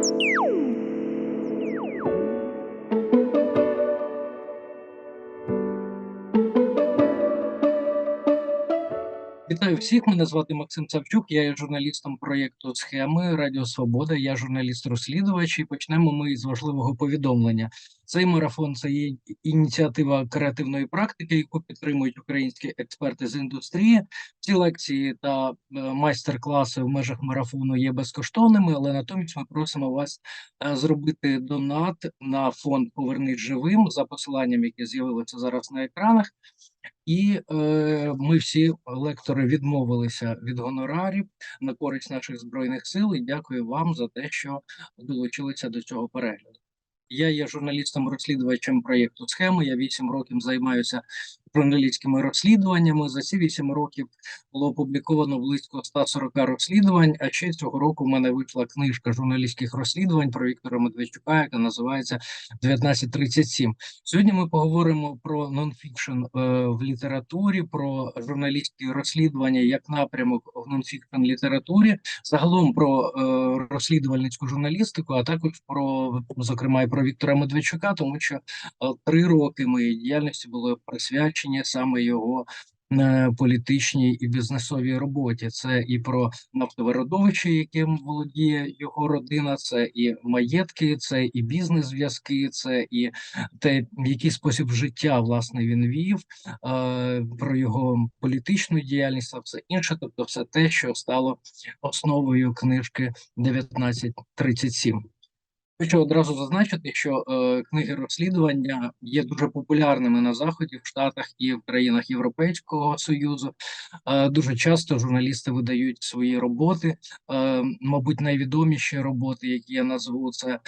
Thank you. Вітаю всіх. Мене звати Максим Савчук. Я є журналістом проєкту Схеми Радіо Свобода. Я журналіст-розслідувач. І почнемо ми з важливого повідомлення. Цей марафон це є ініціатива креативної практики, яку підтримують українські експерти з індустрії. Ці лекції та е, майстер-класи в межах марафону є безкоштовними, але натомість ми просимо вас е, зробити донат на фонд Повернись живим за посиланням, яке з'явилося зараз на екранах. І е, ми всі лектори відмовилися від гонорарів на користь наших збройних сил. І дякую вам за те, що долучилися до цього перегляду. Я є журналістом-розслідувачем проєкту схеми. Я вісім років займаюся журналістськими розслідуваннями. За ці вісім років було опубліковано близько 140 розслідувань. А ще цього року в мене вийшла книжка журналістських розслідувань про Віктора Медведчука, яка називається 1937. Сьогодні ми поговоримо про нонфікшн е, в літературі, про журналістські розслідування як напрямок в нонфікшн літературі, загалом про е, розслідувальницьку журналістику, а також про зокрема і про Віктора Медведчука, тому що е, три роки моєї діяльності були присвячені саме його. е, Політичній і бізнесовій роботі це і про нафтове яким володіє його родина, це і маєтки, це і бізнес-зв'язки, це і те, який спосіб життя власне він вів, е, про його політичну діяльність, а все інше, тобто все те, що стало основою книжки 1937. Хочу одразу зазначити, що е, книги розслідування є дуже популярними на заході в Штатах і в країнах Європейського союзу. Е, дуже часто журналісти видають свої роботи. Е, мабуть, найвідоміші роботи, які я назву, це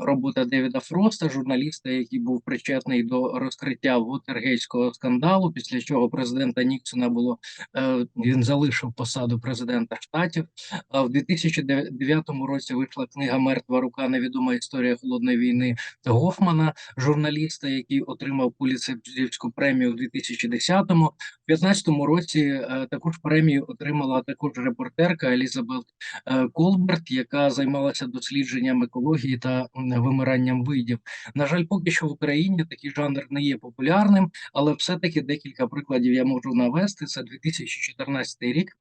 робота Девіда Фроста, журналіста, який був причетний до розкриття Вотергейського скандалу. Після чого президента Ніксона було е, він залишив посаду президента штатів. А в 2009 році вийшла книга Мертва рука невідома історія холодної війни Гофмана, журналіста, який отримав Пуліцерівську премію у 2010-му. В 2015 році е, також премію отримала також репортерка Елізабет е, Колберт, яка займалася дослідженням екології та вимиранням видів. На жаль, поки що в Україні такий жанр не є популярним, але все-таки декілька прикладів я можу навести. Це 2014 рік.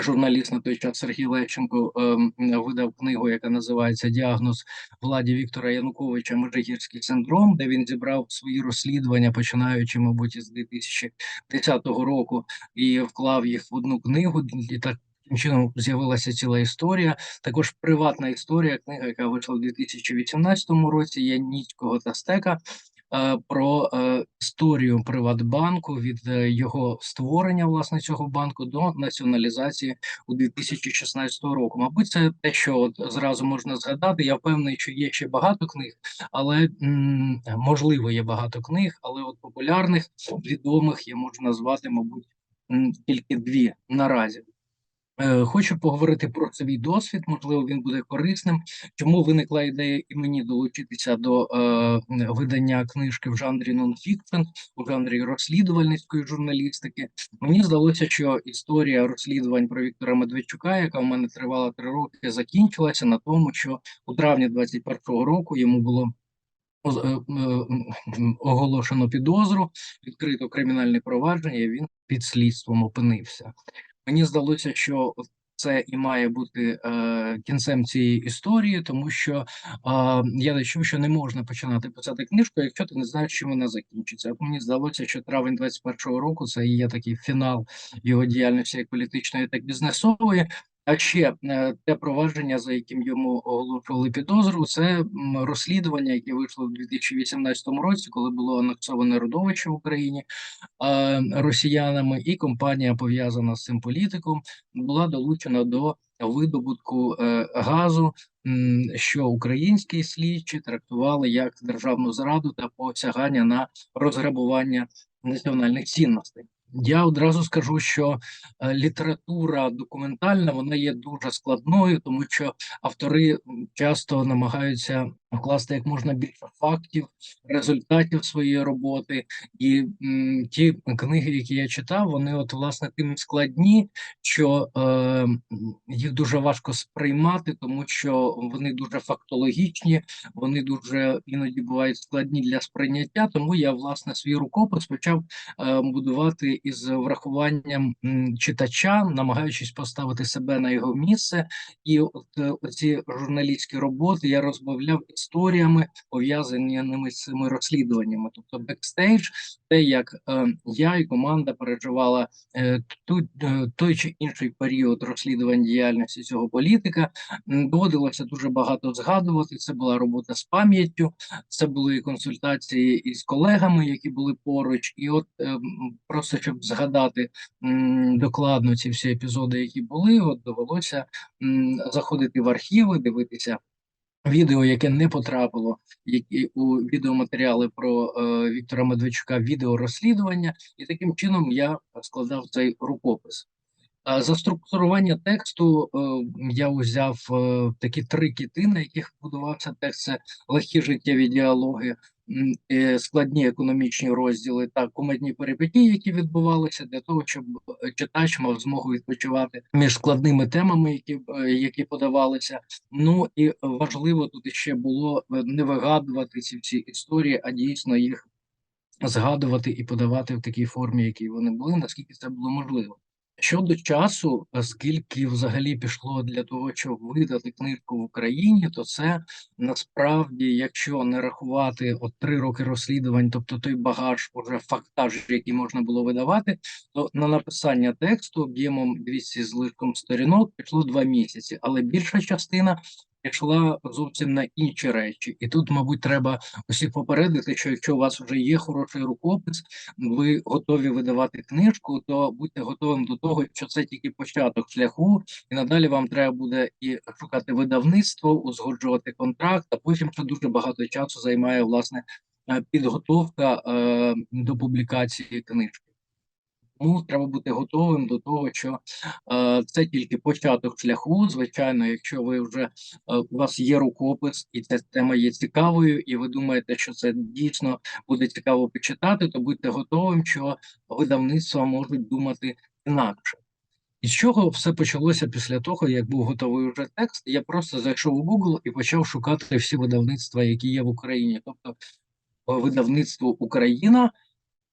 Журналіст на той час Сергій Левченко ем, видав книгу, яка називається Діагноз владі Віктора Януковича Межигірський синдром, де він зібрав свої розслідування, починаючи, мабуть, із 2010 року, і вклав їх в одну книгу. І так таким чином з'явилася ціла історія. Також приватна історія, книга, яка вийшла у 2018 році. Є Ніцького та Стека про е, історію Приватбанку від е, його створення власне цього банку до націоналізації у 2016 року. Мабуть, це те, що от зразу можна згадати. Я впевнений, що є ще багато книг, але можливо є багато книг, але от популярних відомих я можу назвати, мабуть, тільки дві наразі. Е, Хочу поговорити про свій досвід, можливо, він буде корисним. Чому виникла ідея і мені долучитися до е, видання книжки в жанрі нонфікшн, у жанрі розслідувальницької журналістики. Мені здалося, що історія розслідувань про Віктора Медведчука, яка в мене тривала три роки, закінчилася на тому, що у травні 21-го року йому було е, е, оголошено підозру, відкрито кримінальне провадження. і Він під слідством опинився. Мені здалося, що це і має бути е, кінцем цієї історії, тому що е, я не чув, що не можна починати писати книжку, якщо ти не знаєш, чим вона закінчиться. Мені здалося, що травень 21-го року це є такий фінал його діяльності як політичної, так і бізнесової. А ще е, те провадження, за яким йому оголошували підозру, це розслідування, яке вийшло в 2018 році, коли було анексоване родовище в Україні росіянами, і компанія, пов'язана з цим політиком, була долучена до видобутку е, газу, що українські слідчі трактували як державну зраду та посягання на розграбування національних цінностей. Я одразу скажу, що е, література документальна вона є дуже складною, тому що автори часто намагаються вкласти як можна більше фактів, результатів своєї роботи. І м, ті книги, які я читав, вони от власне тим складні, що е, їх дуже важко сприймати, тому що вони дуже фактологічні, вони дуже іноді бувають складні для сприйняття. Тому я власне свій рукопис почав е, будувати із врахуванням м, читача, намагаючись поставити себе на його місце. І от е, оці журналістські роботи я розмовляв історіями, пов'язаними з цими розслідуваннями. Тобто, бекстейдж, те, як е, я і команда переживала е, ту, е, той чи інший період розслідувань діяльності цього політика, доводилося дуже багато згадувати. Це була робота з пам'яттю, це були консультації із колегами, які були поруч, і от е, просто щоб згадати м, докладно ці всі епізоди, які були, от довелося м, заходити в архіви, дивитися відео, яке не потрапило які у відеоматеріали про е, Віктора Медведчука, відео розслідування, і таким чином я складав цей рукопис. А За структурування тексту е, я узяв е, такі три кіти, на яких будувався текст: це легкі життєві діалоги, складні економічні розділи та кумедні перипетії, які відбувалися для того, щоб е, читач мав змогу відпочивати між складними темами, які, е, які подавалися. Ну і важливо тут ще було е, не вигадувати ці всі історії, а дійсно їх згадувати і подавати в такій формі, якій вони були, наскільки це було можливо. Щодо часу, е, скільки взагалі пішло для того, щоб видати книжку в Україні, то це насправді, якщо не рахувати от три роки розслідувань, тобто той багаж, уже фактаж, який можна було видавати, то на написання тексту об'ємом 200 з лишком сторінок пішло два місяці, але більша частина пішла зовсім на інші речі, і тут, мабуть, треба усіх попередити, що якщо у вас вже є хороший рукопис, ви готові видавати книжку, то будьте готовим до того, що це тільки початок шляху, і надалі вам треба буде і шукати видавництво, узгоджувати контракт, а потім ще дуже багато часу займає власне е, підготовка е, до публікації книжки. Тому треба бути готовим до того, що е, це тільки початок шляху. Звичайно, якщо ви вже е, у вас є рукопис, і ця тема є цікавою, і ви думаєте, що це дійсно буде цікаво почитати, то будьте готовим, що видавництва можуть думати інакше. І з чого все почалося після того, як був готовий вже текст? Я просто зайшов у Google і почав шукати всі видавництва, які є в Україні, тобто е, видавництво Україна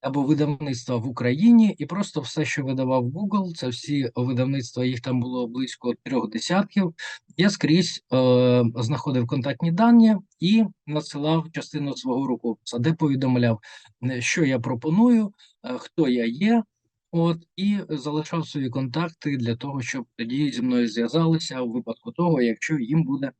або видавництва в Україні, і просто все, що видавав Google, це всі видавництва, їх там було близько трьох десятків. Я скрізь е, знаходив контактні дані і надсилав частину свого рукописа, де повідомляв, е, що я пропоную, е, хто я є. От і залишав свої контакти для того, щоб тоді зі мною зв'язалися у випадку того, якщо їм буде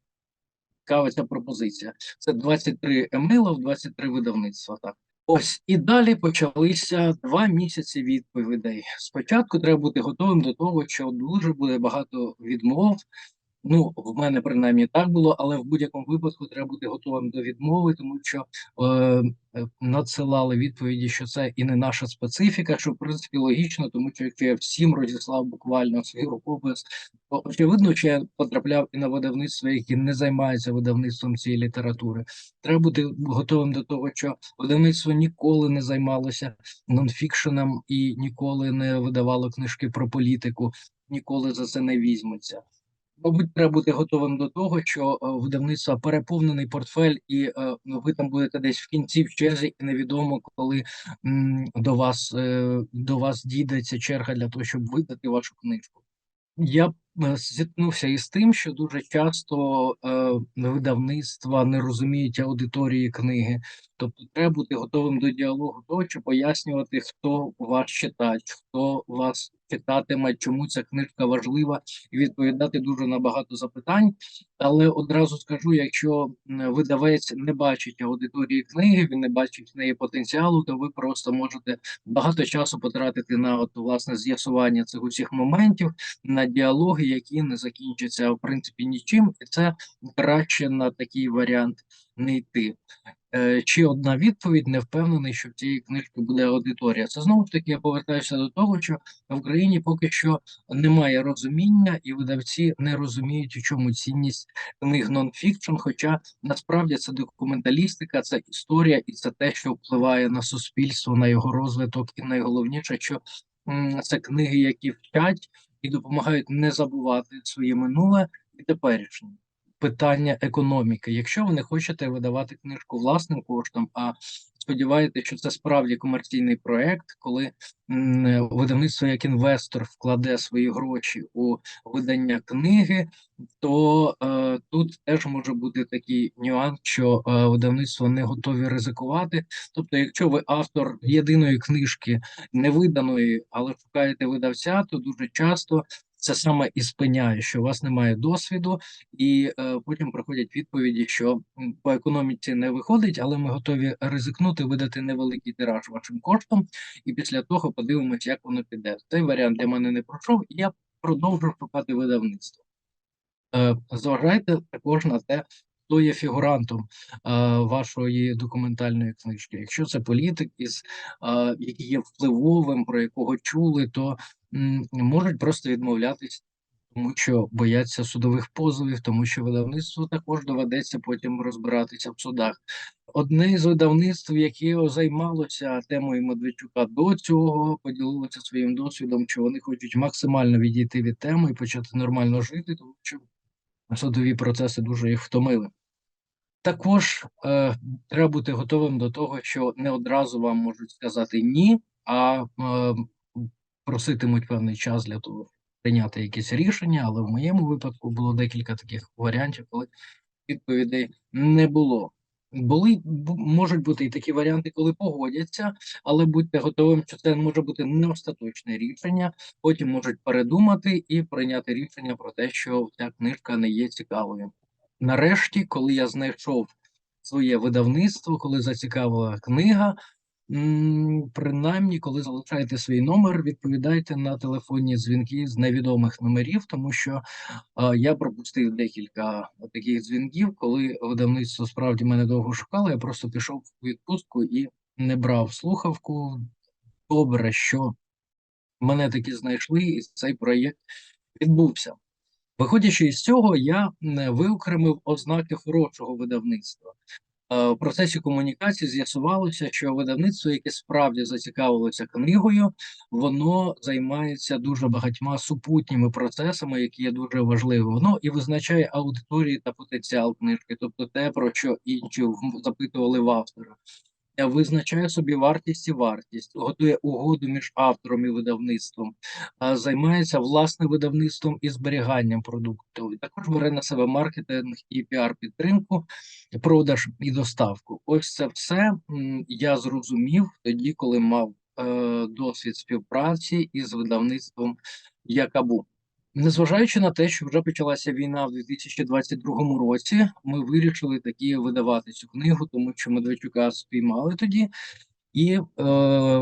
цікава ця пропозиція. Це 23 емейлів, 23 видавництва. Так. Ось і далі почалися два місяці відповідей. Спочатку треба бути готовим до того, що дуже буде багато відмов. Ну, в мене принаймні так було, але в будь-якому випадку треба бути готовим до відмови, тому що е, е, надсилали відповіді, що це і не наша специфіка, що в принципі логічно, тому що якщо я всім розіслав буквально свій рукопис, то очевидно, що я потрапляв і на видавництво, які не займаються видавництвом цієї літератури. Треба бути готовим до того, що видавництво ніколи не займалося нонфікшеном і ніколи не видавало книжки про політику, ніколи за це не візьмуться. Мабуть, треба бути готовим до того, що е, видавництва переповнений портфель, і е, ви там будете десь в кінці в черзі, і невідомо, коли до вас е, до вас дійде черга для того, щоб видати вашу книжку. Я зіткнувся із тим, що дуже часто видавництва не розуміють аудиторії книги, тобто треба бути готовим до діалогу, того, щоб пояснювати, хто ваш читач, хто вас читатиме, чому ця книжка важлива, і відповідати дуже на багато запитань. Але одразу скажу: якщо видавець не бачить аудиторії книги, він не бачить в неї потенціалу, то ви просто можете багато часу потратити на от власне з'ясування цих усіх моментів, на діалоги, які не закінчаться в принципі нічим, і це краще на такий варіант не йти. Е, Чи одна відповідь не впевнений, що в цієї книжки буде аудиторія. Це знову ж таки я повертаюся до того, що в Україні поки що немає розуміння, і видавці не розуміють, у чому цінність книг нонфікшн. Хоча насправді це документалістика, це історія, і це те, що впливає на суспільство, на його розвиток, і найголовніше, що це книги, які вчать і допомагають не забувати своє минуле і теперішнє питання економіки. Якщо ви не хочете видавати книжку власним коштом, а сподіваєтеся, що це справді комерційний проект, коли видавництво як інвестор вкладе свої гроші у видання книги, то е, тут теж може бути такий нюанс, що е, видавництво не готові ризикувати. Тобто, якщо ви автор єдиної книжки невиданої, але шукаєте видавця, то дуже часто це саме і спиняє, що у вас немає досвіду, і е, потім приходять відповіді, що по економіці не виходить, але ми готові ризикнути, видати невеликий тираж вашим коштом, і після того подивимось, як воно піде. Цей варіант для мене не пройшов, і я продовжу шукати видавництво. Е, зважайте також на те, хто є фігурантом е, вашої документальної книжки. Якщо це політик, із е, який є впливовим, про якого чули, то можуть просто відмовлятись, тому що бояться судових позовів, тому що видавництву також доведеться потім розбиратися в судах. Одне з видавництв, яке займалося темою Медведчука до цього, поділилося своїм досвідом, що вони хочуть максимально відійти від теми і почати нормально жити, тому що судові процеси дуже їх втомили. Також е, треба бути готовим до того, що не одразу вам можуть сказати ні, а е, проситимуть певний час для того, щоб прийняти якесь рішення. Але в моєму випадку було декілька таких варіантів, коли відповідей не було. Були бу- можуть бути і такі варіанти, коли погодяться, але будьте готовим, що це може бути не остаточне рішення. Потім можуть передумати і прийняти рішення про те, що ця книжка не є цікавою. Нарешті, коли я знайшов своє видавництво, коли зацікавила книга, принаймні, коли залишаєте свій номер, відповідайте на телефонні дзвінки з невідомих номерів, тому що а, я пропустив декілька таких дзвінків, коли видавництво справді мене довго шукало. Я просто пішов у відпустку і не брав слухавку. Добре, що мене таки знайшли, і цей проєкт відбувся. Виходячи із цього, я виокремив ознаки хорошого видавництва. Е, В процесі комунікації з'ясувалося, що видавництво, яке справді зацікавилося книгою, воно займається дуже багатьма супутніми процесами, які є дуже важливі. Воно і визначає аудиторію та потенціал книжки, тобто те, про що інші запитували в автора. Е, Визначає собі вартість і вартість, готує угоду між автором і видавництвом, займається власне видавництвом і зберіганням продукту. Також бере на себе маркетинг і піар-підтримку, продаж і доставку. Ось це все я зрозумів тоді, коли мав е, досвід співпраці із видавництвом Якабу. Незважаючи на те, що вже почалася війна в 2022 році, ми вирішили таки видавати цю книгу, тому що Медведчука спіймали тоді, і е,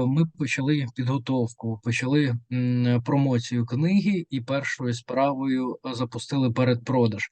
ми почали підготовку, почали м, промоцію книги, і першою справою запустили передпродаж.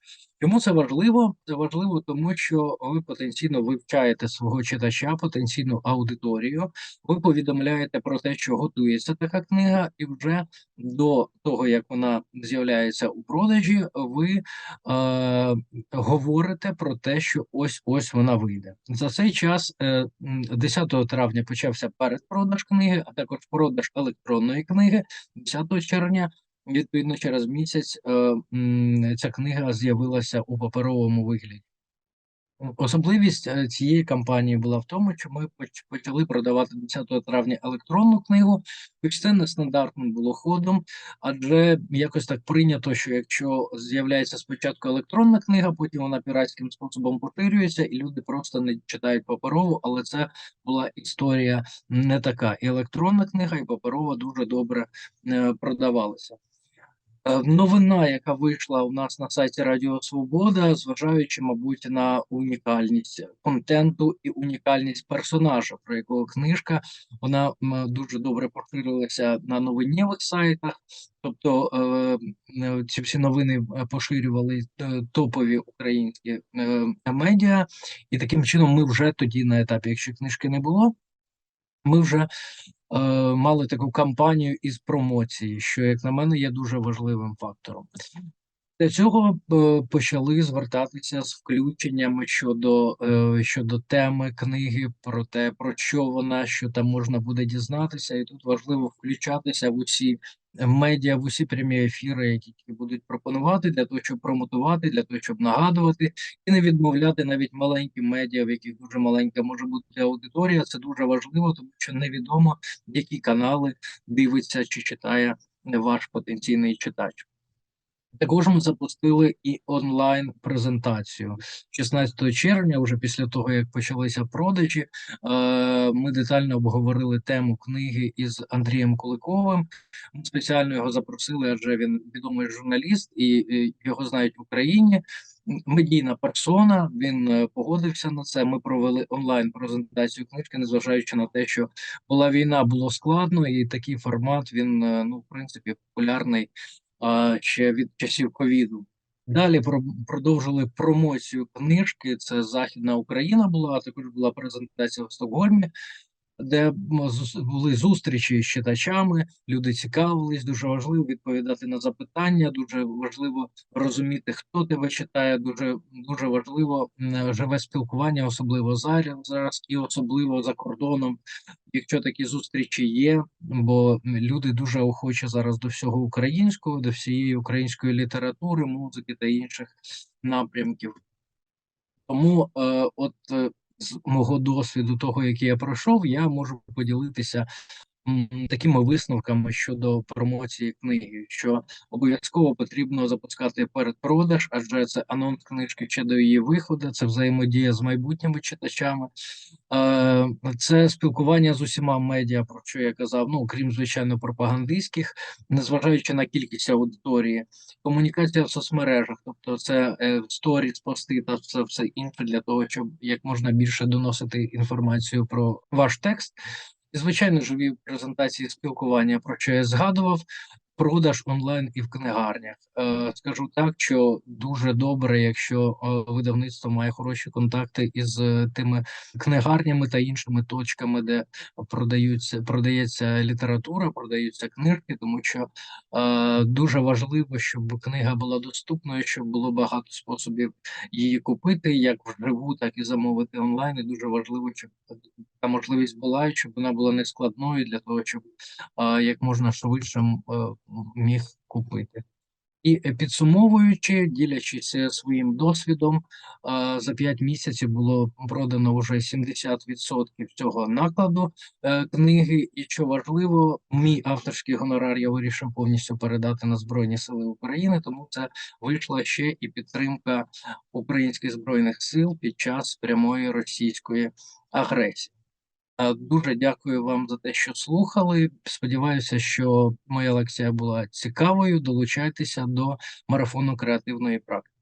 Чому це важливо? Це важливо, тому що ви потенційно вивчаєте свого читача, потенційну аудиторію. Ви повідомляєте про те, що готується така книга, і вже до того як вона з'являється у продажі, ви е, говорите про те, що ось ось вона вийде. За цей час, е, 10 травня, почався передпродаж книги, а також продаж електронної книги 10 червня. Відповідно, через місяць е, ця книга з'явилася у паперовому вигляді. Особливість е, цієї кампанії була в тому, що ми поч- почали продавати 10 травня електронну книгу, хоч це нестандартним було ходом, адже якось так прийнято, що якщо з'являється спочатку електронна книга, потім вона піратським способом поширюється, і люди просто не читають паперову, але це була історія не така. І електронна книга, і паперова дуже добре е, продавалися. Е, новина, яка вийшла у нас на сайті Радіо Свобода, зважаючи, мабуть, на унікальність контенту і унікальність персонажа, про якого книжка, вона дуже добре поширилася на новиннєвих сайтах. Тобто е, е, ці всі новини поширювали топові українські медіа, і таким чином ми вже тоді на етапі, якщо книжки не було, ми вже мали таку кампанію із промоції, що, як на мене, є дуже важливим фактором. Для цього е, почали звертатися з включеннями щодо, е, щодо теми книги, про те, про що вона, що там можна буде дізнатися, і тут важливо включатися в усі медіа, в усі прямі ефіри, які будуть пропонувати для того, щоб промотувати, для того, щоб нагадувати, і не відмовляти навіть маленьким медіа, в яких дуже маленька може бути аудиторія. Це дуже важливо, тому що невідомо, які канали дивиться чи читає ваш потенційний читач. Також ми запустили і онлайн презентацію 16 червня. Вже після того як почалися продажі, е, ми детально обговорили тему книги із Андрієм Куликовим. Ми спеціально його запросили, адже він відомий журналіст і його знають в Україні. Медійна персона. Він е, погодився на це. Ми провели онлайн презентацію книжки, незважаючи на те, що була війна, було складно, і такий формат він е, ну в принципі популярний ще від часів ковіду. Далі про, продовжили промоцію книжки. Це Західна Україна була, а також була презентація в Стокгольмі де були зустрічі з читачами, люди цікавились. Дуже важливо відповідати на запитання. Дуже важливо розуміти, хто тебе читає. Дуже дуже важливо живе спілкування, особливо зараз, і особливо за кордоном. Якщо такі зустрічі є, бо люди дуже охочі зараз до всього українського, до всієї української літератури, музики та інших напрямків. Тому, е, от е, з мого досвіду, того, який я пройшов, я можу поділитися такими висновками щодо промоції книги, що обов'язково потрібно запускати передпродаж, адже це анонс книжки ще до її виходу, це взаємодія з майбутніми читачами, е, це спілкування з усіма медіа, про що я казав, ну крім звичайно пропагандистських, незважаючи на кількість аудиторії, комунікація в соцмережах, тобто це е, сторіс, пости та все, все інше для того, щоб як можна більше доносити інформацію про ваш текст. Звичайно, живі презентації спілкування, про що я згадував, продаж онлайн і в книгарнях. Е, Скажу так, що дуже добре, якщо е, видавництво має хороші контакти із е, тими книгарнями та іншими точками, де продаються продається література, продаються книжки, тому що дуже важливо, щоб книга була доступною, щоб було багато способів її купити, як вживу, так і замовити онлайн. І Дуже важливо, щоб така можливість була, і щоб вона була нескладною для того, щоб як можна швидше міг купити. І е, підсумовуючи, ділячись своїм досвідом, за 5 місяців було продано вже 70% цього накладу е, книги. І що важливо, мій авторський гонорар я вирішив повністю передати на Збройні Сили України, тому це вийшла ще і підтримка українських збройних сил під час прямої російської агресії. Е, дуже дякую вам за те, що слухали. Сподіваюся, що моя лекція була цікавою. Долучайтеся до марафону креативної практики.